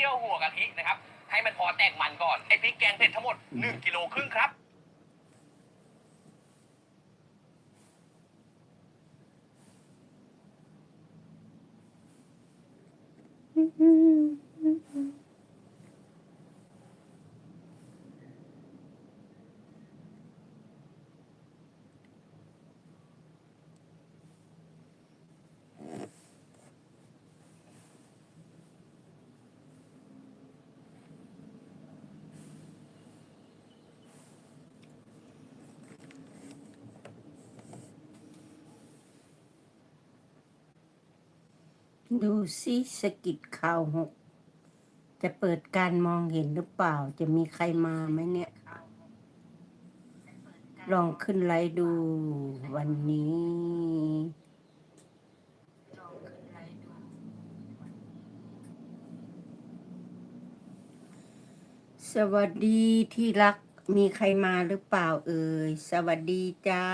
เคี่ยวหัวกะทินะครับ ให้มันพอแตกมันก่อนไอพริกแกงเผ็ดทั้งหมด 1 กิโลครึ่งครับ ดูซิสะกิดข่าวหก จะเปิดการมองเห็นหรือเปล่า จะมีใครมาไหมเนี่ย ลองขึ้นไลฟ์ดูวันนี้ สวัสดีที่รักมีใครมาหรือเปล่าเอ่ย สวัสดีจ้า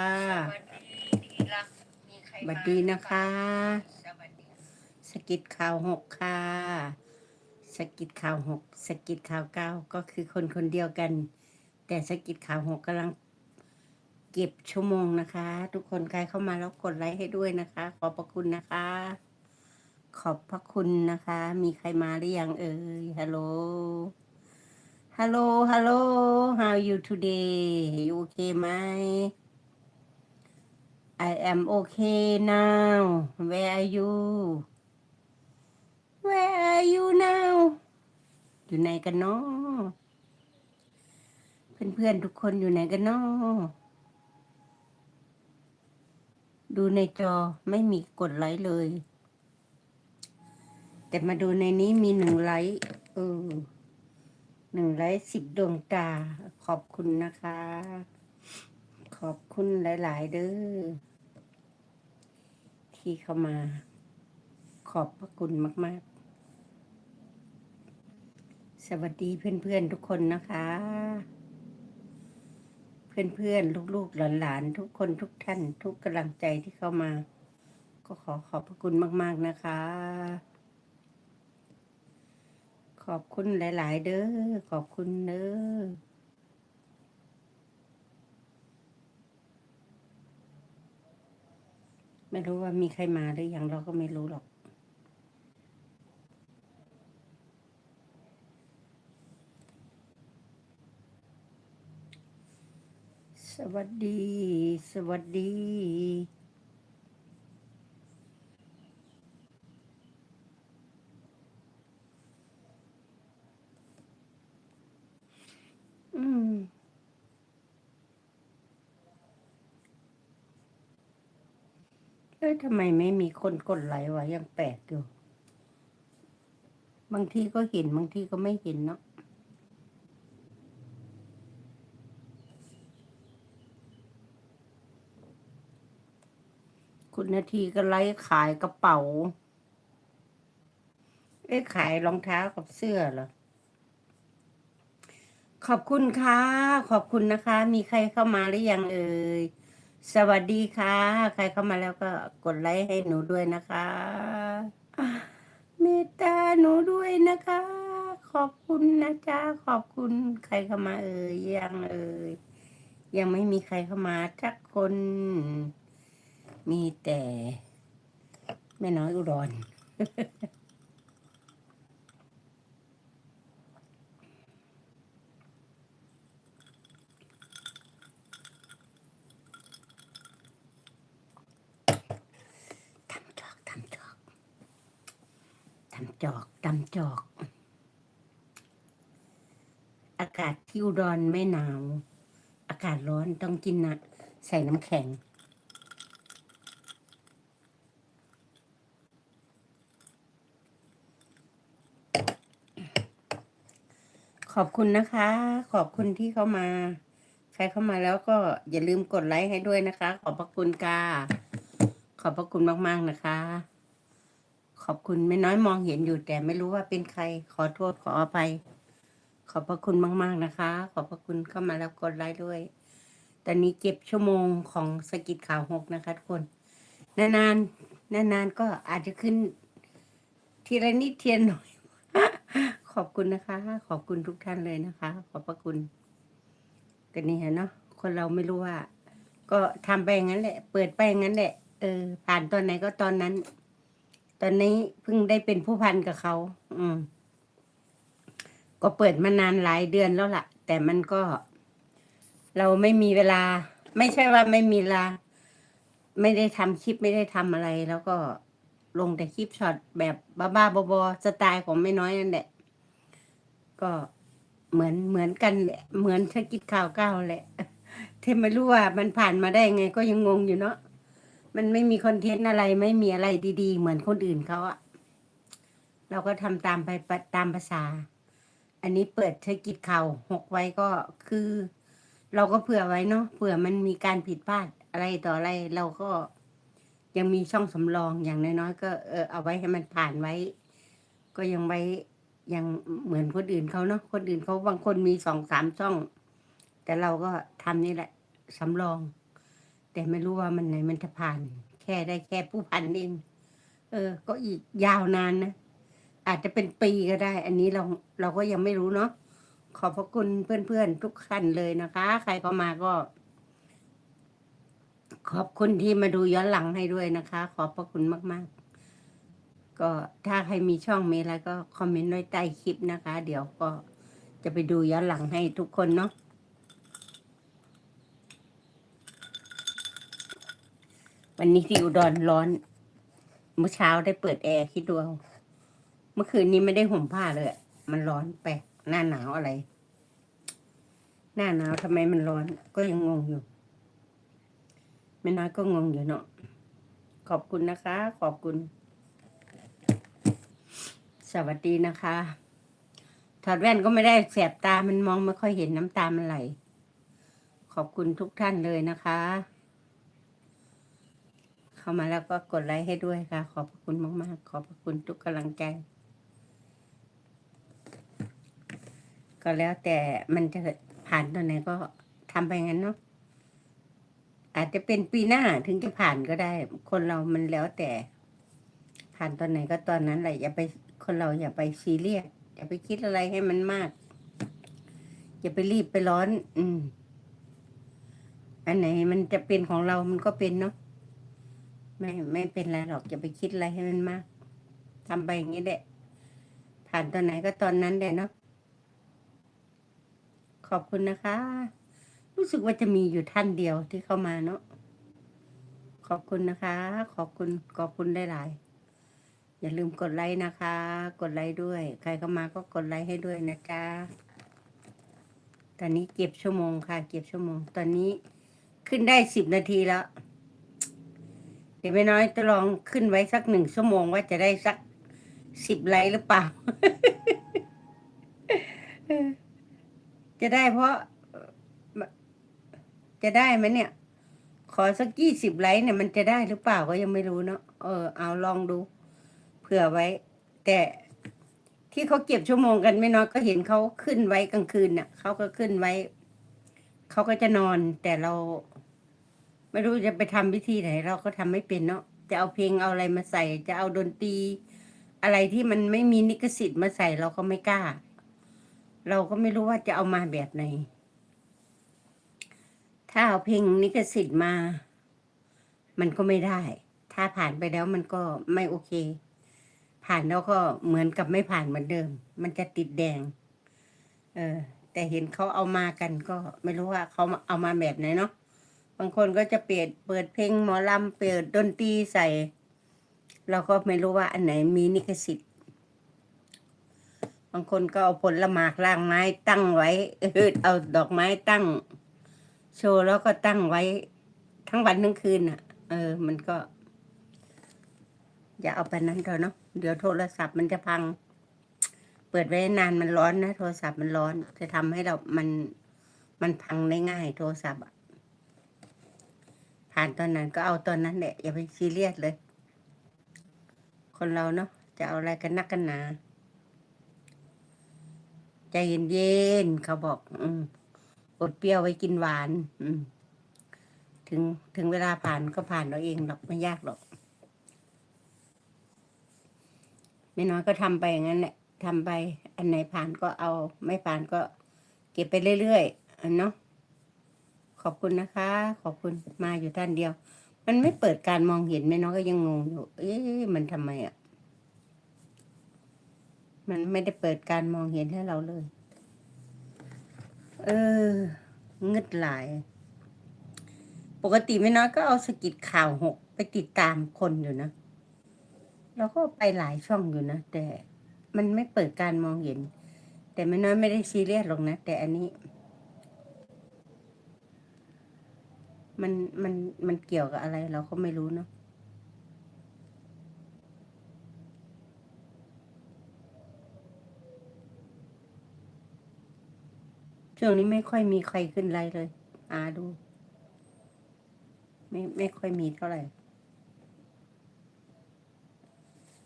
สวัสดีที่รักมีใครสวัสดีนะคะส กิดข่าวหกค่ะสกิดข่าวหกสกิดข่าวเก้าก็คือคนคนเดียวกัน แต่สกิดข่าวหกกำลังเก็บชั่วโมงนะคะ ทุกคนใครเข้ามาแล้วกดไลค์ให้ด้วยนะคะ ขอบพระคุณนะคะ ขอบพระคุณนะคะ มีใครมาหรือยังเอ่ยฮัลโหลฮัลโหลฮัลโหล how you today you okay ไหม I am okay now where are you Where are you now อยู่ไหนกันเนาะเพื่อนๆทุกคนอยู่ไหนกันเนาะดูในจอไม่มีกดไลค์เลย แต่มาดูในนี้มีหนึ่งไลค์เออหนึ่งไลค์สิบดวงตา ขอบคุณนะคะ ขอบคุณหลาย ๆ เด้อที่เข้ามา ขอบพระคุณมาก ๆ สวัสดีเพื่อนๆทุกคนนะคะ เพื่อนๆลูกๆหลานๆทุกคนทุกท่าน ทุกกำลังใจที่เข้ามา ก็ขอขอบพระคุณมาก ๆนะคะ ขอบคุณหลาย ๆ เด้อขอบคุณเด้อไม่รู้ว่ามีใครมาหรือยังเราก็ไม่รู้หรอก สวัสดี สวัสดี อืม เอ้ยทำไมไม่มีคนกดไลค์วะยังแปลกอยู่ บางทีก็เห็น บางทีก็ไม่เห็นเนาะ คุณนาทีก็ไลฟ์ขายกระเป๋าเอ้ขายรองเท้ากับเสื้อเหรอ ขอบคุณค่ะ ขอบคุณนะคะ มีใครเข้ามาหรือยังเอ่ย สวัสดีค่ะ ใครเข้ามาแล้วก็กดไลค์ให้หนูด้วยนะคะ เมตตาหนูด้วยนะคะ ขอบคุณนะจ๊ะ ขอบคุณใครเข้ามาเอ่ยยังเอ่ยยังไม่มีใครเข้ามาสักคน มีแต่แม่น้อยอุดรทำจอกทำจอกทำจอกทำจอก อากาศที่อุดรไม่หนาว อากาศร้อนต้องกินนะใส่น้ำแข็ง ขอบคุณนะคะ ขอบคุณที่เข้ามา ใครเข้ามาแล้วก็อย่าลืมกดไลค์ให้ด้วยนะคะ ขอบพระคุณค่ะขอบพระคุณมากๆนะคะ ขอบคุณไม่น้อยมองเห็นอยู่แต่ไม่รู้ว่าเป็นใคร ขอโทษขออภัย ขอบพระคุณมาก ๆนะคะ ขอบพระคุณเข้ามาแล้วกดไลค์ด้วย ตอนนี้เก็บชั่วโมงของสกิดข่าวหกนะคะทุกคนนานๆนานๆก็อาจจะขึ้นทีละนิดเทียนหน่อย ขอบคุณนะคะ ขอบคุณทุกท่านเลยนะคะ ขอบพระคุณก็นี่ฮะเนาะคนเราไม่รู้ว่า ก็ทำไปอย่างนั้นแหละ เปิดไปอย่างนั้นแหละ เออ ผ่านตอนไหนก็ตอนนั้น ตอนนี้เพิ่งได้เป็นผู้พันกับเขาอืม ก็เปิดมานานหลายเดือนแล้วล่ะ แต่มันก็ เราไม่มีเวลา ไม่ใช่ว่าไม่มีเวลา ไม่ได้ทำคลิปไม่ได้ทำอะไรแล้วก็ลงแต่คลิปช็อตแบบบ้าๆบอๆสไตล์ของไม่น้อยนั่นแหละ ก็เหมือนเหมือนกันแหละเหมือนธุรกิจข่าวก้าวแหละที่ไม่รู้ว่ามันผ่านมาได้ไง ก็ยังงงอยู่เนาะมันไม่มีคอนเทนต์อะไรไม่มีอะไรดีๆ เหมือนคนอื่นเขาอะเราก็ทำตามไปตามภาษา อันนี้เปิดธุรกิจข่าวหกไว้ก็คือ เราก็เผื่อไว้เนาะเผื่อมันมีการผิดพลาดอะไรต่ออะไร เราก็ยังมีช่องสำรองอย่างน้อยๆก็เออเอาไว้ให้มันผ่านไว้ ก็ยังไว้ ยังเหมือนคนอื่นเขาเนาะคนอื่นเขาบางคนมีสองสามช่อง แต่เราก็ทำนี่แหละสำรอง แต่ไม่รู้ว่ามันไหนมันจะผ่าน แค่ได้แค่ผู้พันเองเออ ก็อีกยาวนานนะอาจจะเป็นปีก็ได้ อันนี้เราเราก็ยังไม่รู้เนาะขอบพระคุณเพื่อนๆ ทุกท่านเลยนะคะ ใครเข้ามาก็ ขอบคุณที่มาดูย้อนหลังให้ด้วยนะคะ ขอบพระคุณมากๆ ก็ถ้าใครมีช่องมีอะไรก็คอมเมนต์ไว้ใต้คลิปนะคะ เดี๋ยวก็จะไปดูย้อนหลังให้ทุกคนเนาะวันนี้ที่อุดรร้อน เมื่อเช้าได้เปิดแอร์คิดดูเอาเมื่อคืนนี้ไม่ได้ห่มผ้าเลยมันร้อนแปลกหน้าหนาวอะไร หน้าหนาวทำไมมันร้อน ก็ยังงงอยู่ไม่น้อยก็งงอยู่เนาะขอบคุณนะคะ ขอบคุณ สวัสดีนะคะ ถอดแว่นก็ไม่ได้แสบตามันมองไม่ค่อยเห็นน้ำตามันไหล ขอบคุณทุกท่านเลยนะคะ เข้ามาแล้วก็กดไลค์ให้ด้วยค่ะ ขอบคุณมาก ๆ ขอบคุณทุกกำลังใจ ก็แล้วแต่มันจะผ่านตอนไหนก็ทำไปงั้นเนาะอาจจะเป็นปีหน้าถึงจะผ่านก็ได้ คนเรามันแล้วแต่ผ่านตอนไหนก็ตอนนั้นแหละอย่าไป คนเราอย่าไปซีเรียสอย่าไปคิดอะไรให้มันมาก อย่าไปรีบไปร้อน อืม อันไหนมันจะเป็นของเรามันก็เป็นเนาะไม่ไม่เป็นไรหรอกอย่าไปคิดอะไรให้มันมากทำไปอย่างนี้แหละผ่านตอนไหนก็ตอนนั้นแหละเนาะขอบคุณนะคะ รู้สึกว่าจะมีอยู่ท่านเดียวที่เข้ามาเนาะขอบคุณนะคะ ขอบคุณขอบคุณได้หลาย อย่าลืมกดไลค์นะคะ กดไลค์ด้วย ใครเข้ามาก็กดไลค์ให้ด้วยนะจ๊ะตอนนี้เก็บชั่วโมงค่ะ เก็บชั่วโมง ตอนนี้ขึ้นได้สิบนาทีแล้ว เดี๋ยวไม่น้อยจะลองขึ้นไว้สักหนึ่งชั่วโมงว่าจะได้สักสิบไลค์หรือเปล่า จะได้เพราะ จะได้ไหมเนี่ย ขอสักยี่สิบไลค์เนี่ยมันจะได้หรือเปล่าก็ยังไม่รู้เนาะเออเอาลองดู เผื่อไว้ แต่ที่เขาเก็บชั่วโมงกันไม่น้อยก็เห็นเขาขึ้นไว้กลางคืนน่ะเขาก็ขึ้นไว้เขาก็จะนอน แต่เรา ไม่รู้จะไปทำวิธีไหน เราก็ทำไม่เป็นเนาะจะเอาเพลงเอาอะไรมาใส่ จะเอาดนตรีอะไรที่มันไม่มีนิกสิทธิ์มาใส่เราก็ไม่กล้า เราก็ไม่รู้ว่าจะเอามาแบบไหน ถ้าเอาเพลงนิกสิทธิ์มา มันก็ไม่ได้ ถ้าผ่านไปแล้วมันก็ไม่โอเค ผ่านแล้วก็เหมือนกับไม่ผ่านเหมือนเดิม มันจะติดแดง เออ แต่เห็นเขาเอามากันก็ไม่รู้ว่าเขาเอามาแบบไหนเนาะบางคนก็จะเปิดเปิดเพลงหมอลำเปิดดนตรีใส่ เราก็ไม่รู้ว่าอันไหนมีนิกสิทธิ์บางคนก็เอาผลละหมากล่างไม้ตั้งไว้เออเอาดอกไม้ตั้ง โชว์แล้วก็ตั้งไว้ ทั้งวันทั้งคืนอะ เออ มันก็ อย่าเอาไปนั้นเถอะเนาะ เดี๋ยวโทรศัพท์มันจะพัง เปิดไว้นานมันร้อนนะโทรศัพท์มันร้อน จะทำให้เรา มัน มันพังได้ง่าย โทรศัพท์อะผ่านตอนนั้นก็เอาตอนนั้นแหละอย่าไปซีเรียสเลย คนเราเนาะจะเอาอะไรกันนักกันหนาใจเย็นๆเขาบอกอืมอดเปรี้ยวไว้กินหวาน อืมถึงถึงเวลาผ่านก็ผ่านเราเองหรอกไม่ยากหรอก ไม่น้อยก็ทำไปอย่างนั้นแหละทำไป อันไหนผ่านก็เอา ไม่ผ่านก็เก็บไปเรื่อยๆอันเนาะขอบคุณนะคะ ขอบคุณมาอยู่ท่านเดียว มันไม่เปิดการมองเห็นไหมเนาะก็ยังงงอยู่ เอ๊ะมันทำไมอะมันไม่ได้เปิดการมองเห็นให้เราเลย เออเงึดหลาย ปกติไม่น้อยก็เอาสกิดข่าวหกไปติดตามคนอยู่นะ เราก็ไปหลายช่องอยู่นะ แต่มันไม่เปิดการมองเห็น แต่ไม่น้อยไม่ได้ซีเรียสหรอกนะ แต่อันนี้ มันมันมันเกี่ยวกับอะไร เราก็ไม่รู้เนาะช่วงนี้ไม่ค่อยมีใครขึ้นไลน์เลยอาดู ไม่ไม่ค่อยมีเท่าไหร่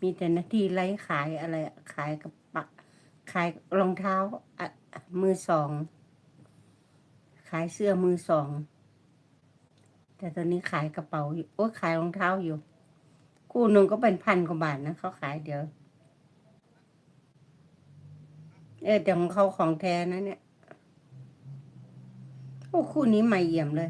มีแต่หน้าที่ไลฟ์ขายอะไร ขายกระปะขายรองเท้าอะมือสอง ขายเสื้อมือสอง แต่ตอนนี้ขายกระเป๋าอยู่โอ้ยขายรองเท้าอยู่ คู่หนึ่งก็เป็นพันกว่าบาทนะเขาขายเดี๋ยว เออแต่ของเขาของแท้นะเนี่ยโอ้คู่นี้ใหม่เยี่ยมเลย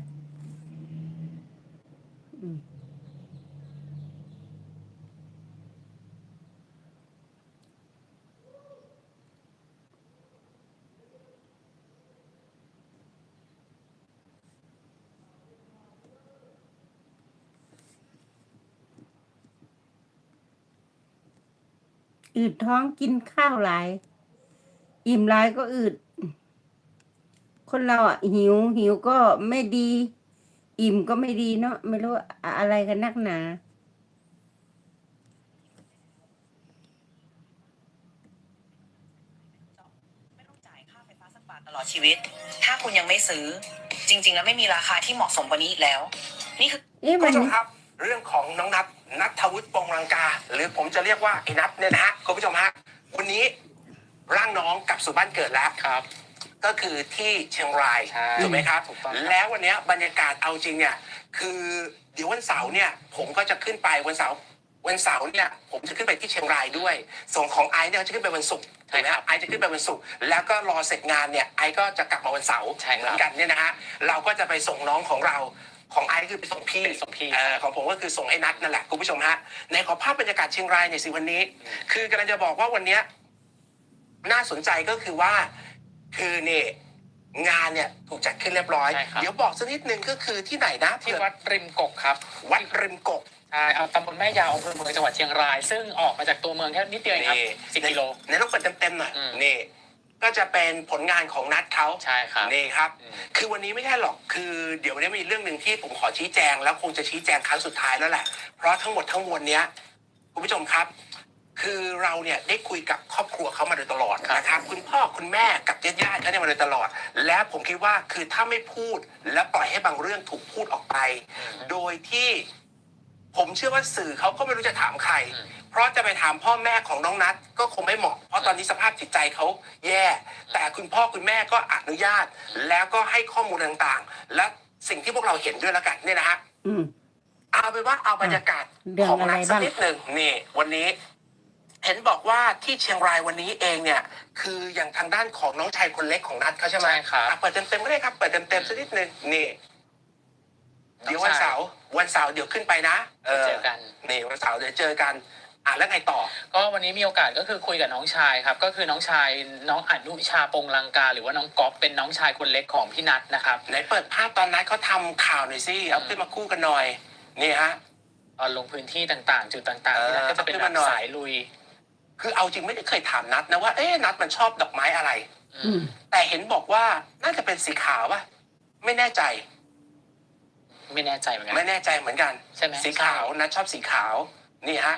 อืดท้องกินข้าวหลาย อิ่มหลายก็อืด คนเราอะ หิวหิวก็ไม่ดี อิ่มก็ไม่ดีเนาะไม่รู้อะอะไรกันนักหนาไม่ต้องจ่ายค่าไฟฟ้าสักบาทตลอดชีวิต ถ้าคุณยังไม่ซื้อ จริง ๆ แล้วไม่มีราคาที่เหมาะสมกว่านี้อีกแล้ว นี่คือเอ๊ะคุณวัผู้นชมนี้ครับ เรื่องของน้องนัท นัทวุฒิปงรังกา หรือผมจะเรียกว่าไอ้นัทเนี่ยนะฮะคุณผู้ชมฮะวันนี้ร่างน้องกลับสู่บ้านเกิดแล้ว ครับ ก็คือที่เชียงรายใช่ถูกไหมครับ ถูกต้องครับ แล้ววันเนี้ยบรรยากาศเอาจริงเนี่ยคือเดี๋ยววันเสาร์เนี่ย ผมก็จะขึ้นไปวันเสาร์วันเสาร์เนี่ยผมจะขึ้นไปที่เชียงรายด้วย ส่งของไอซ์เนี่ยจะขึ้นไปวันศุกร์ถูกไหมครับไอซ์จะขึ้นไปวันศุกร์แล้วก็รอเสร็จงานเนี่ยไอซ์ก็จะกลับมาวันเสาร์ใช่ครับ เหมือนกันเนี่ยนะฮะเราก็จะไปส่งน้องของเรา ของไอซ์คือไปส่งพี่ไปส่งพี่เอ่อของผมก็คือส่งไอ้นัทนั่นแหละคุณผู้ชมฮะในขอภาพบรรยากาศเชียงรายในอยสิวันนี้ คือกำลังจะบอกว่าวันเนี้ยน่าสนใจก็คือว่า คือเนี่ยงานเนี่ยถูกจัดขึ้นเรียบร้อย ใช่ครับ เดี๋ยวบอกสักนิดนึงก็คือที่ไหนนะที่วัดริมกกครับวัดริมกก ใช่เอาตำบลแม่ยาวอำเภอเมืองจังหวัดเชียงราย ซึ่งออกมาจากตัวเมืองแค่นิดเดียวเองครับนี่สิบกิโลในต้องเปิดเต็มๆหน่อยอืม นี่ ก็จะเป็นผลงานของนัทเขาใช่ครับ นี่ครับอืมคือวันนี้ไม่ใช่หรอกคือเดี๋ยววันนี้มีเรื่องหนึ่งที่ผมขอชี้แจง แล้วคงจะชี้แจงครั้งสุดท้ายแล้วแหละ เพราะทั้งหมดทั้งมวลเนี้ยคุณผู้ชมครับ คือเราเนี่ยได้คุยกับครอบครัวเขามาโดยตลอดครับนะครับคุณพ่อคุณแม่กับญาติญาติๆเขาเนี่ยมาโดยตลอด และผมคิดว่าคือถ้าไม่พูดและปล่อยให้บางเรื่องถูกพูดออกไป โดยที่ ผมเชื่อว่าสื่อเขาก็ไม่รู้จะถามใครอืมเพราะจะไปถามพ่อแม่ของน้องนัทก็คงไม่เหมาะ เพราะตอนนี้สภาพจิตใจเขาแย่ แต่คุณพ่อคุณแม่ก็อนุญาต แล้วก็ให้ข้อมูลต่างๆ และสิ่งที่พวกเราเห็นด้วยแล้วกันเนี่ยนะฮะอืม เอาเป็นว่าเอาบรรยากาศเรื่องของอะไรนัทสักบ้างนิดหนึ่งนี่วันนี้ เห็นบอกว่าที่เชียงรายวันนี้เองเนี่ย คืออย่างทางด้านของน้องชายคนเล็กของนัทเขาใช่ไหมใช่ครับ อะเปิดเต็มๆก็ได้ครับเปิดเต็มๆสักนิดหนึ่งนี่ เดี๋ยววันเสาร์ วันเสาร์เดี๋ยวขึ้นไปนะเจอกันนี่วันเสาร์เดี๋ยวเจอกันอะแล้วไงต่อ ก็วันนี้มีโอกาสก็คือคุยกับน้องชายครับ ก็คือน้องชายน้องอนุชาปงลังกา หรือว่าน้องก๊อฟเป็นน้องชายคนเล็กของพี่นัทนะครับไหนเปิดภาพตอนนั้นเขาทำข่าวหน่อยสิเอาขึ้นมาคู่กันหน่อยนี่ฮะตอนลงพื้นที่ต่างๆ จุดต่างๆเออพี่นัทก็จะเป็นขึ้นแบมาบหน่อยสายลุย คือเอาจริงไม่ได้เคยถามนัดนะว่าเอ๊ะนัดมันชอบดอกไม้อะไรอืมแต่เห็นบอกว่าน่าจะเป็นสีขาวป่ะไม่แน่ใจ ไม่แน่ใจเหมือนกัน ไม่แน่ใจเหมือนกันใช่ไหม สีขาวนัดชอบสีขาวนี่ฮะ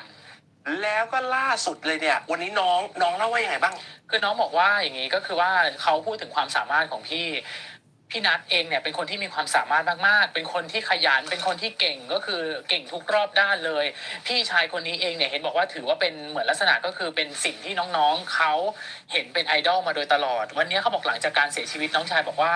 แล้วก็ล่าสุดเลยเนี่ย วันนี้น้องน้องเล่าว่ายังไงบ้าง คือน้องบอกว่าอย่างนี้ก็คือว่าเขาพูดถึงความสามารถของพี่ พี่นัทเองเนี่ยเป็นคนที่มีความสามารถมากๆ เป็นคนที่ขยัน เป็นคนที่เก่งก็คือเก่งทุกรอบด้านเลย พี่ชายคนนี้เองเนี่ยเห็นบอกว่าถือว่าเป็นเหมือนลักษณะก็คือเป็นสิ่งที่น้องๆเขาเห็นเป็นไอดอลมาโดยตลอด วันนี้เขาบอกหลังจากการเสียชีวิตน้องชายบอกว่า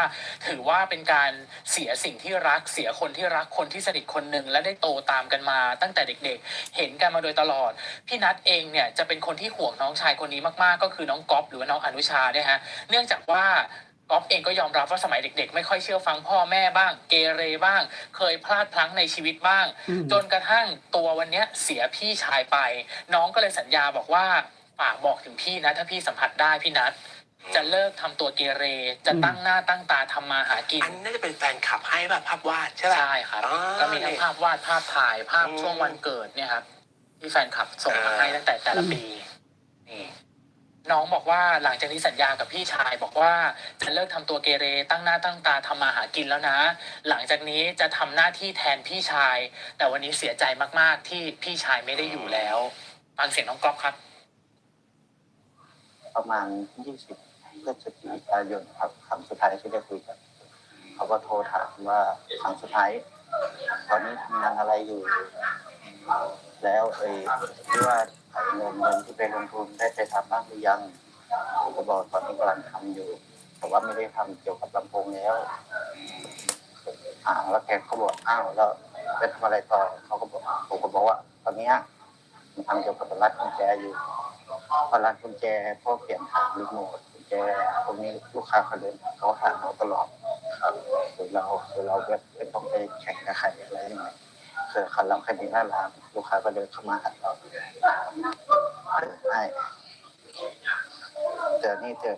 ถือว่าเป็นการเสียสิ่งที่รักเสียคนที่รักคนที่สนิทคนหนึ่งและได้โตตามกันมา ตั้งแต่เด็กๆ เห็นกันมาโดยตลอด พี่นัทเองเนี่ยจะเป็นคนที่ห่วงน้องชายคนนี้มากๆ ก็คือน้องก๊อฟหรือว่าน้องอนุชาเนี่ยฮะเนื่องจากว่า ก๊อฟเองก็ยอมรับว่าสมัยเด็ก ๆ ไม่ค่อยเชื่อฟังพ่อแม่บ้าง เกเรบ้าง เคยพลาดพลั้งในชีวิตบ้างอืมจนกระทั่งตัววันเนี้ยเสียพี่ชายไป น้องก็เลยสัญญาบอกว่าฝากบอกถึงพี่นะ ถ้าพี่สัมผัสได้พี่นัทจะเลิกทำตัวเกเร จะตั้งหน้าตั้งตาทำมาหากิน อันนี้น่าจะเป็นแฟนคลับให้แบบภาพวาดใช่ป่ะใช่ครับอ๋อก็มีทั้งภาพวาดภาพถ่ายภาพอืมช่วงวันเกิดเนี่ยครับที่แฟนคลับส่งมาให้ตั้งแต่แต่ละปีนี่ น้องบอกว่าหลังจากนี้สัญญากับพี่ชายบอกว่าจะเลิกทำตัวเกเรตั้งหน้าตั้งตาทำมาหากินแล้วนะ หลังจากนี้จะทำหน้าที่แทนพี่ชาย แต่วันนี้เสียใจมากๆที่พี่ชายไม่ได้อยู่แล้วฟังเสียงน้องก๊อฟครับ ประมาณ20พฤศจิกายนครับครั้งสุดท้ายที่ได้คุยกันเขาก็โทรถามว่าครั้งสุดท้ายตอนนี้ทำงานอะไรอยู่ แล้วไอ้ที่ว่า เงินเงินที่ไปลงทุนได้ไปทำบ้างหรือยังผมก็บอกตอนนี้กำลังทำอยู่แต่ว่าไม่ได้ทำเกี่ยวกับลำโพงแล้วอ่าแล้วแกเขาบอกอ้าวแล้วไปทำอะไรต่อเขาก็บอกผมก็บอกว่า ตอนนี้มันทำเกี่ยวกับรัดกุญแจอยู่พอร้านกุญแจพวกเปลี่ยนทางรีโมทกุญแจพวกนี้ลูกค้าเขาเดินเขาหาเราตลอดครับเราเราแบบไม่ต้องไปแข่งกับใครอะไรอย่างเงี้ย คือคันเราแค่มีหน้าร้านลูกค้าก็เดินเข้ามาหาเราใช่เจอนี่เจอ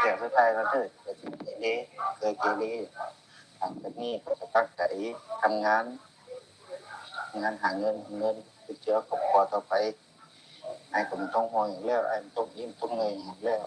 เจอสุดท้ายแล้วเจอเจอเกเรเจอเกเรหลังจากนี้ก็จะตั้งใจทำงานงานหาเงินเงินไปเจอครอบครัวต่อไปไอ้ผมต้องห่วงอย่างเรื่องไอ้ต้องยิ้มต้องเงยอย่างเรื่อง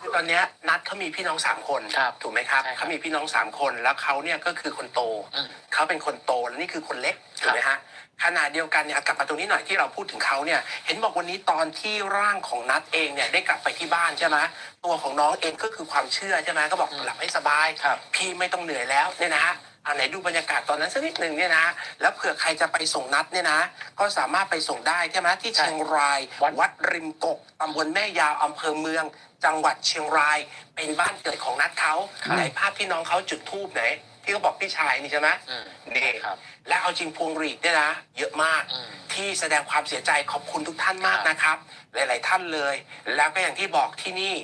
คือตอนเนี้ยนัดเขามีพี่น้องสามคนครับถูกไหมครับใช่ครับเขามีพี่น้องสามคนแล้วเขาเนี่ยก็คือคนโตอืมเขาเป็นคนโตและนี่คือคนเล็กถูกไหมฮะขณะเดียวกันเนี่ยกลับมาตรงนี้หน่อยที่เราพูดถึงเขาเนี่ย เห็นบอกวันนี้ตอนที่ร่างของนัดเองเนี่ยได้กลับไปที่บ้านใช่ไหมตัวของน้องเองก็คือความเชื่อใช่ไหมก็บอกอืมหลับให้สบายครับ พี่ไม่ต้องเหนื่อยแล้วเนี่ยนะฮะ อันไหนดูบรรยากาศตอนนั้นสักนิดหนึ่งเนี่ยนะ แล้วเผื่อใครจะไปส่งนัดเนี่ยนะ ก็สามารถไปส่งได้ใช่ไหมที่เชียงราย วัดวัดริมกกตำบลแม่ยาวอำเภอเมือง จังหวัดเชียงราย เป็นบ้านเกิดของนัดเขาไหนภาพที่น้องเขาจุดทูบไหน ที่เขาบอกพี่ชายนี่ใช่ไหมอืมนี่ครับ และเอาจริงพวงหรีดเนี่ยนะ เยอะมาก อืม ที่แสดงความเสียใจขอบคุณทุกท่านมากครับนะครับ หลาย ๆ ท่านเลย แล้วก็อย่างที่บอกที่นี่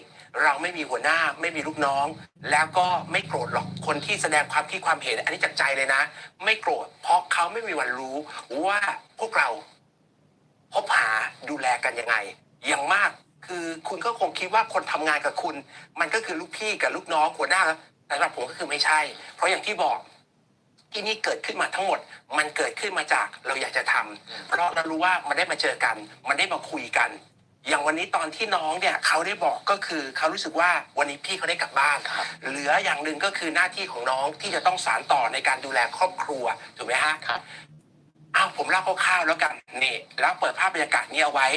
เราไม่มีหัวหน้าไม่มีลูกน้อง แล้วก็ไม่โกรธหรอกคนที่แสดงความคิดความเห็น อันนี้จากใจเลยนะ ไม่โกรธเพราะเขาไม่มีวันรู้ว่าพวกเราพบหาดูแลกันยังไง อย่างมากคือคุณก็คงคิดว่าคนทำงานกับคุณ มันก็คือลูกพี่กับลูกน้องหัวหน้าแต่สำหรับผมก็คือไม่ใช่ เพราะอย่างที่บอกที่นี่เกิดขึ้นมาทั้งหมด มันเกิดขึ้นมาจากเราอยากจะทำเพราะเรารู้ว่ามันได้มาเจอกัน มันได้มาคุยกัน อย่างวันนี้ตอนที่น้องเนี่ยเขาได้บอกก็คือเขารู้สึกว่าวันนี้พี่เขาได้กลับบ้าน ครับ เหลืออย่างหนึ่งก็คือหน้าที่ของน้องที่จะต้องสานต่อในการดูแลครอบครัวถูกไหมฮะ ครับ อ้าวผมเล่าคร่าวๆแล้วกันนี่แล้วเปิดภาพบรรยากาศนี้เอาไว้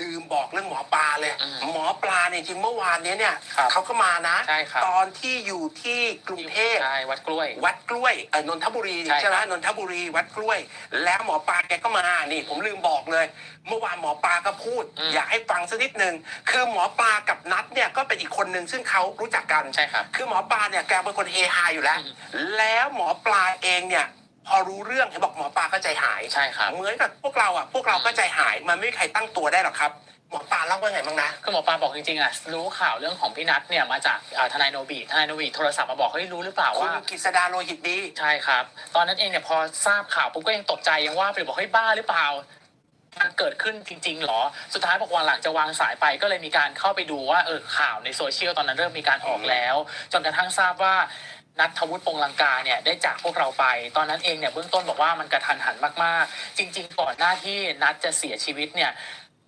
ลืมบอกเรื่องหมอปลาเลย อืมหมอปลาเนี่ยจริงเมื่อวานเนี้ยเนี่ยครับเขาก็มานะ ใช่ครับ ตอนที่อยู่ที่กรุงเทพ ใช่วัดกล้วย วัดกล้วยเออนนทบุรีใช่ครับ ใช่ไหมนนทบุรีวัดกล้วย แล้วหมอปลาแกก็มานี่ ผมลืมบอกเลย เมื่อวานหมอปลาก็พูดอืมอยากให้ฟังสักนิดหนึ่งคือหมอปลากับนัทเนี่ยก็เป็นอีกคนหนึ่งซึ่งเขารู้จักกัน ใช่ครับ คือหมอปลาเนี่ยแกเป็นคนเฮฮาอยู่แล้วอืมแล้วหมอปลาเองเนี่ย พอรู้เรื่องเห็นบอกหมอปลาก็ใจหายใช่ครับ เหมือนกับพวกเราอะพวกเราก็ใจหายมันไม่มีใครตั้งตัวได้หรอกครับ หมอปลาเล่าว่าไงบ้างนะคือหมอปลาบอกจริงๆอะรู้ข่าวเรื่องของพี่นัทเนี่ยมาจากอ่าทนายโนบิทนายโนบิโทรศัพท์มาบอกเฮ้ยรู้หรือเปล่าคุณว่า กฤษดาโลหิตดี ใช่ครับ ตอนนั้นเองเนี่ยพอทราบข่าวปุ๊บก็ยังตกใจยังว่าไปบอกเฮ้ยบ้าหรือเปล่า มันเกิดขึ้นจริงๆหรอ สุดท้ายบอกวันหลังจะวางสายไปก็เลยมีการเข้าไปดูว่าเออข่าวในโซเชียลตอนนั้นเริ่มมีการออกแล้ว จนกระทั่งทราบว่า นัทธวุฒิปงลังกาเนี่ยได้จากพวกเราไป ตอนนั้นเองเนี่ยเบื้องต้นบอกว่ามันกระทันหันมากๆ จริง ๆ ก่อนหน้าที่นัทจะเสียชีวิตเนี่ย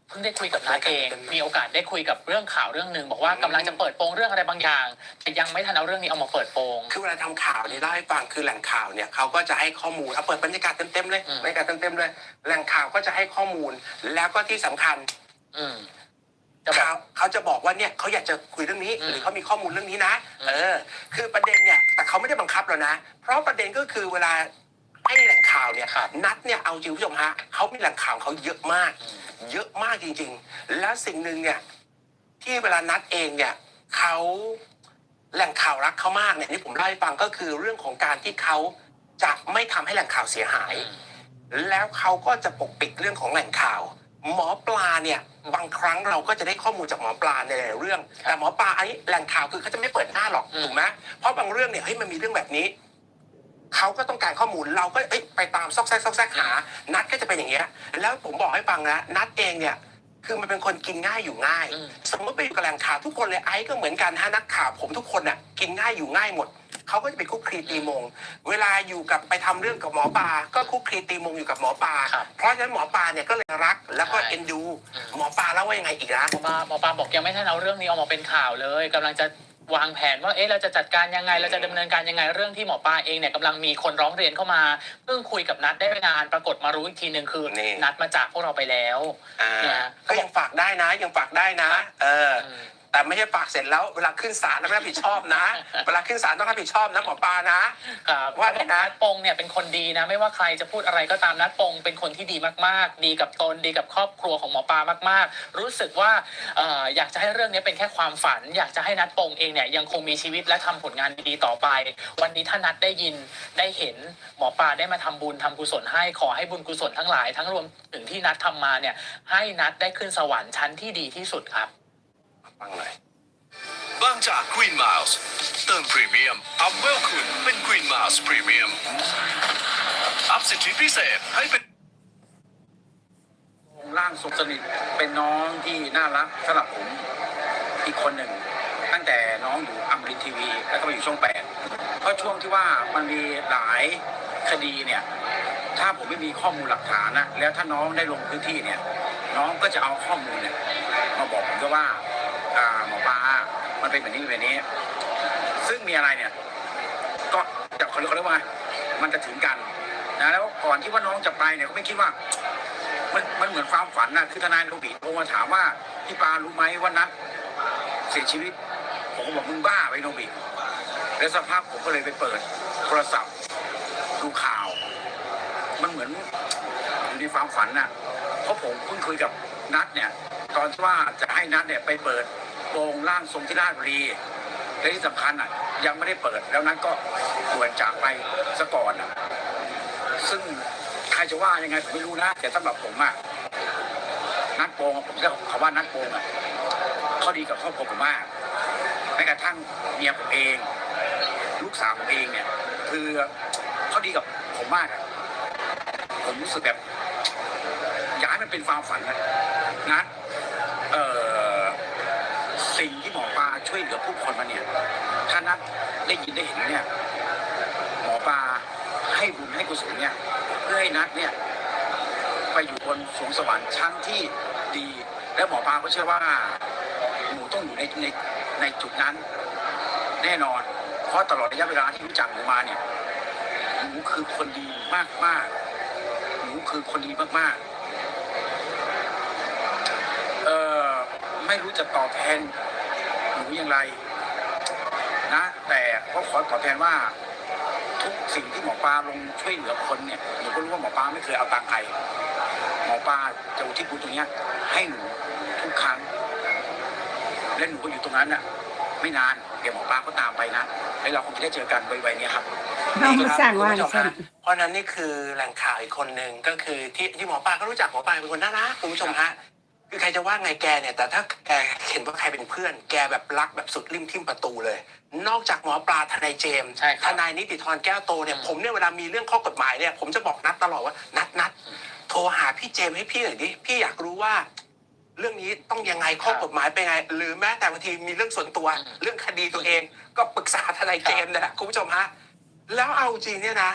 เพิ่งได้คุยกับนัทเอง มีโอกาสได้คุยกับเรื่องข่าวเรื่องหนึ่งบอกว่ากำลังจะเปิดโปงเรื่องอะไรบางอย่างแต่ยังไม่ทันเอาเรื่องนี้เอามาเปิดโปงคือเวลาทำข่าวเนี่ยเล่าให้ฟังคือแหล่งข่าวเนี่ยเขาก็จะให้ข้อมูลเอาเปิดบรรยากาศเต็มๆเลยอืมบรรยากาศเต็มๆเลย แหล่งข่าวก็จะให้ข้อมูลแล้วก็ที่สำคัญอืม จะบอก เขาเขาจะบอกว่าเนี่ยเขาอยากจะคุยเรื่องนี้ อืมหรือเขามีข้อมูลเรื่องนี้นะ อืม เออ คือประเด็นเนี่ยแต่เขาไม่ได้บังคับเรานะ เพราะประเด็นก็คือเวลาให้แหล่งข่าวเนี่ยครับ นัดเนี่ยเอาจริงคุณผู้ชมฮะเขามีแหล่งข่าวเขาเยอะมากอืมเยอะมากจริง ๆ แล้วสิ่งหนึ่งเนี่ยที่เวลานัดเองเนี่ยเขาแหล่งข่าวรักเขามากเนี่ยนี่ผมเล่าให้ฟังก็คือเรื่องของการที่เขาจะไม่ทำให้แหล่งข่าวเสียหาย แล้วเขาก็จะปกปิดเรื่องของแหล่งข่าว หมอปลาเนี่ยบางครั้งเราก็จะได้ข้อมูลจากหมอปลาในหลายๆเรื่อง แต่หมอปลาอันนี้แหล่งข่าวคือเขาจะไม่เปิดหน้าหรอกอืมถูกไหมเพราะบางเรื่องเนี่ยเฮ้ยมันมีเรื่องแบบนี้เขาก็ต้องการข้อมูลเราก็เอ้ยไปตามซอกแซกซอกแซกหา นัดก็จะเป็นอย่างเงี้ยแล้วผมบอกให้ฟังนะนัดเองเนี่ย คือมันเป็นคนกินง่ายอยู่ง่ายอืมสมมติไปอยู่กับแหล่งข่าวทุกคนเลยไอ้ก็เหมือนกันฮะนักข่าวผมทุกคนน่ะกินง่ายอยู่ง่ายหมดเขาก็จะไปคุกคลีตีมง เวลาอยู่กับไปทำเรื่องกับหมอปลาก็คุกคลีตีมงอยู่กับหมอปลาครับเพราะฉะนั้นหมอปลาเนี่ยก็เลยรักแล้วก็ใช่เอ็นดูอืมหมอปลาเล่าว่ายังไงอีกนะหมอปลาหมอปลาบอกยังไม่ทันเอาเรื่องนี้ออกมาเป็นข่าวเลยกำลังจะ วางแผนว่าเอ๊ะเราจะจัดการยังไง เราจะดำเนินการยังไงเรื่องที่หมอปลาเองเนี่ยกำลังมีคนร้องเรียนเข้ามาเพิ่งคุยกับนัดได้ไม่นานปรากฏมารู้อีกทีหนึ่งคือนี่นัดมาจากพวกเราไปแล้วอ่าเนี่ยก็ยังฝากได้นะยังฝากได้นะ เอออืม แต่ไม่ใช่ฝากเสร็จแล้วเวลาขึ้นศาลต้องรับผิดชอบนะ เวลาขึ้นศาลต้องรับผิดชอบนะหมอปลานะ ครับว่าไงนะ นัดปงเนี่ยเป็นคนดีนะ ไม่ว่าใครจะพูดอะไรก็ตามนัดปงเป็นคนที่ดีมากๆ ดีกับตนดีกับครอบครัวของหมอปลามาก ๆ รู้สึกว่าเอ่ออยากจะให้เรื่องนี้เป็นแค่ความฝัน อยากจะให้นัดปงเองเนี่ยยังคงมีชีวิตและทำผลงานดีๆต่อไป วันนี้ถ้านัดได้ยินได้เห็นหมอปลาได้มาทำบุญทำกุศลให้ขอให้บุญกุศลทั้งหลาย ทั้งรวมถึงที่นัดทำมาเนี่ยให้นัดได้ขึ้นสวรรค์ชั้นที่ดีที่สุดครับ ฟังเลยบางจาก Green Miles เติมพรีเมียม อัพเวลคุณเป็น Green Miles Premium อัพสิทธิพิเศษให้เป็นร่างสุขสนิทเป็นน้องที่น่ารักสำหรับผมอีกคนหนึ่ง ตั้งแต่น้องอยู่อัมรินทีวี แล้วก็มาอยู่ช่องแปดเพราะช่วงที่ว่ามันมีหลายคดีเนี่ย ถ้าผมไม่มีข้อมูลหลักฐานนะแล้วถ้าน้องได้ลงพื้นที่เนี่ย น้องก็จะเอาข้อมูลเนี่ยมาบอกผมด้วยว่า หมอปลามันเป็นแบบนี้แบบนี้ ซึ่งมีอะไรเนี่ย ก็จะเขาเรียกเขาเรียกว่ามันจะถึงกันนะแล้วก่อนที่ว่าน้องจะไปเนี่ยก็ไม่คิดว่า มันมันเหมือนความฝันนะคือทนายโนบิโทรมาถามว่าพี่ปารู้ไหมว่านัดเสียชีวิต ผมก็บอกมึงบ้าไปโนบิแล้วสักพักผมก็เลยไปเปิดโทรศัพท์ดูข่าว มันเหมือนอยู่ในความฝันน่ะ เพราะผมเพิ่งคุยกับนัดเนี่ย ตอนที่ว่าจะให้นัดเนี่ยไปเปิดโปงร่างทรงที่ราชบุรีและที่สำคัญอะยังไม่ได้เปิดแล้วนัดก็ด่วนจากไปซะก่อนอะซึ่งใครจะว่ายังไงผมไม่รู้นะแต่สำหรับผมอะนัดโปงผมจะเขาว่านัดโปงอะเขาดีกับครอบครัวผมมากแม้กระทั่งเมียผมเอง ลูกสาวผมเองเนี่ย คือเขาดีกับผมมากอะผมรู้สึกแบบอยากให้มันเป็นความฝันนะนะเอ่อ สิ่งที่หมอปลาช่วยเหลือผู้คนมาเนี่ยถ้านัดได้ยินได้เห็นเนี่ยหมอปลาให้บุญให้กุศลเนี่ยเพื่อให้นัดเนี่ยไปอยู่บนสวงสวรรค์ชั้นที่ดี และหมอปลาก็เชื่อว่าหนูต้องอยู่ในในในจุดนั้น แน่นอน เพราะตลอดระยะเวลาที่รู้จักหนูมาเนี่ยหนูคือคนดีมากมากหนูคือคนดีมากๆเออไม่รู้จะตอบแทน หนูอย่างไรนะแต่ก็ขอตอบแทนว่า ทุกสิ่งที่หมอปลาลงช่วยเหลือคนเนี่ยหนูก็รู้ว่าหมอปลาไม่เคยเอาตังค์ใครหมอปลาจะอุทิศบุญตรงเนี้ย ให้หนูทุกครั้ง และหนูก็อยู่ตรงนั้นน่ะ ไม่นานเดี๋ยวหมอปลาก็ตามไปนะแล้วเราคงจะได้เจอกันไวๆเนี้ยครับเอามาสั่งว่าคุณผู้ชมสั่งฮะเพราะฉะนั้นนี่คือแหล่งข่าวอีกคนหนึ่งก็คือที่ที่หมอปลาก็รู้จักหมอปลาเป็นคนน่ารักคุณผู้ชมฮะ คือใครจะว่าไงแกเนี่ย แต่ถ้าแกเห็นว่าใครเป็นเพื่อน แกแบบรักแบบสุดริมทิ่มประตูเลย นอกจากหมอปลาทนายเจมส์ใช่ครับ ทนายนิติธรแก้วโตเนี่ยอืมผมเนี่ยเวลามีเรื่องข้อกฎหมายเนี่ยผมจะบอกนัดตลอดว่านัดนัดโทรหาพี่เจมส์ให้พี่หน่อยดิพี่อยากรู้ว่า เรื่องนี้ต้องยังไงข้อกฎหมายเป็นไง หรือแม้แต่บางทีมีเรื่องส่วนตัว เรื่องคดีตัวเอง ก็ปรึกษาทนายเจมส์นะฮะคุณผู้ชมฮะแล้วเอาจริงเนี่ยนะ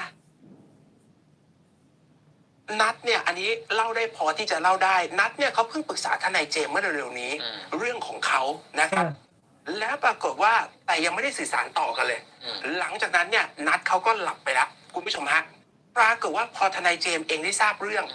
นัดเนี่ยอันนี้เล่าได้พอที่จะเล่าได้ นัดเนี่ยเขาเพิ่งปรึกษาทนายเจมส์เมื่อเร็วๆนี้ อืม เรื่องของเขานะครับ แล้วปรากฏว่าแต่ยังไม่ได้สื่อสารต่อกันเลย อืม หลังจากนั้นเนี่ยนัดเขาก็หลับไปแล้วคุณผู้ชมฮะปรากฏว่าพอทนายเจมส์เองได้ทราบเรื่อง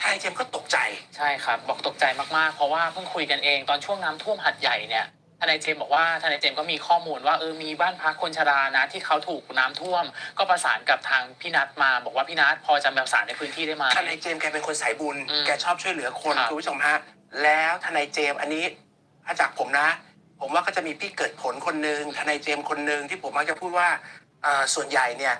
ทนายเจมส์ก็ตกใจ ใช่ครับ บอกตกใจมากๆ เพราะว่าเพิ่งคุยกันเองตอนช่วงน้ำท่วมหัดใหญ่เนี่ย ทนายเจมส์บอกว่าทนายเจมส์ก็มีข้อมูลว่าเออมีบ้านพักคนชรานะที่เขาถูกน้ำท่วม ก็ประสานกับทางพี่นัทมา บอกว่าพี่นัทพอจะประสานในพื้นที่ได้ไหมทนายเจมส์แกเป็นคนสายบุญอืมแกชอบช่วยเหลือคนครับคุณผู้ชมฮะแล้วทนายเจมส์อันนี้ถ้าจากผมนะ ผมว่าก็จะมีพี่เกิดผลคนหนึ่งทนายเจมส์คนหนึ่งที่ผมมักจะพูดว่าเอ่อส่วนใหญ่เนี่ย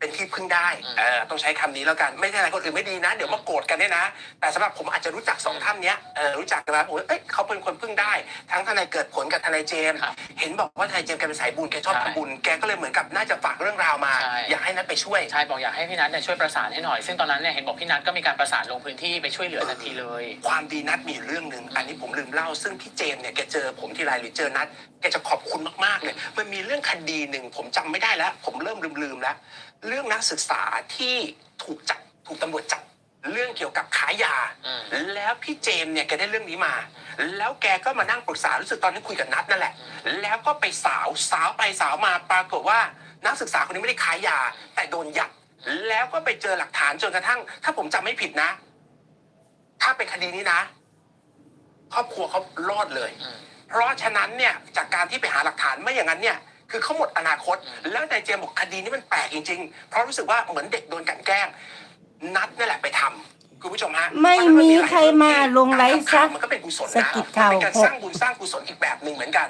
เป็นที่พึ่งได้เออต้องใช้คำนี้แล้วกันไม่ใช่อะไรคนอื่นไม่ดีนะ เดี๋ยวมาโกรธกันเนี่ยนะ แต่สำหรับผมอาจจะรู้จักสองท่านเนี้ยเออรู้จักกันมาโอ้ยเอ้ยเขาเป็นคนพึ่งได้ ทั้งทนายเกิดผลกับทนายเจมส์ครับเห็นบอกว่าทนายเจมส์แกเป็นสายบุญแกชอบใช่ทำบุญแกก็เลยเหมือนกับน่าจะฝากเรื่องราวมาใช่อยากให้นัทไปช่วยใช่บอกอยากให้พี่นัทเนี่ยช่วยประสานให้หน่อย ซึ่งตอนนั้นเนี่ยเห็นบอกพี่นัทก็มีการประสานลงพื้นที่ไปช่วยเหลือทันทีเลย ความดีนัดมีเรื่องหนึ่งอันนี้ผมลืมเล่า ซึ่งพี่เจมส์เนี่ยแกเจอผมทีไรหรือเจอนัดแกจะขอบคุณมากๆเลยมันมีเรื่องคดีหนึ่งผมจำไม่ได้แล้ว ผมเริ่มลืมๆแล้ว เรื่องนักศึกษาที่ถูกจับถูกตำรวจจับเรื่องเกี่ยวกับขายยาอืมแล้วพี่เจมส์เนี่ยแกได้เรื่องนี้มา แล้วแกก็มานั่งปรึกษารู้สึกตอนที่คุยกับนัดนั่นแหละ แล้วก็ไปสาวสาวไปสาวมาปรากฏว่านักศึกษาคนนี้ไม่ได้ขายยา แต่โดนยัดแล้วก็ไปเจอหลักฐานจนกระทั่ง ถ้าผมจำไม่ผิดนะ ถ้าเป็นคดีนี้นะ ครอบครัวเขารอดเลยอืมเพราะฉะนั้นเนี่ยจากการที่ไปหาหลักฐานไม่อย่างนั้นเนี่ย คือเขาหมดอนาคต แล้วนายเจมส์บอกคดีนี้มันแปลกจริง ๆ เพราะรู้สึกว่าเหมือนเด็กโดนกลันแกล้ง นัดนั่นแหละไปทำคุณผู้ชมฮะไม่มีใครมาลงไลฟ์ซักมันก็เป็นกุศลสะนะกิดข่าวเป็นการหกสร้างบุญสร้างกุศลอีกแบบหนึ่งเหมือนกัน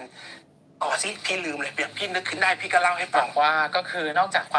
ต่อสิพี่ลืมเลยเดี๋ยวพี่นึกขึ้นได้พี่ก็เล่าให้บฟัองกว่าก็คือนอกจากความ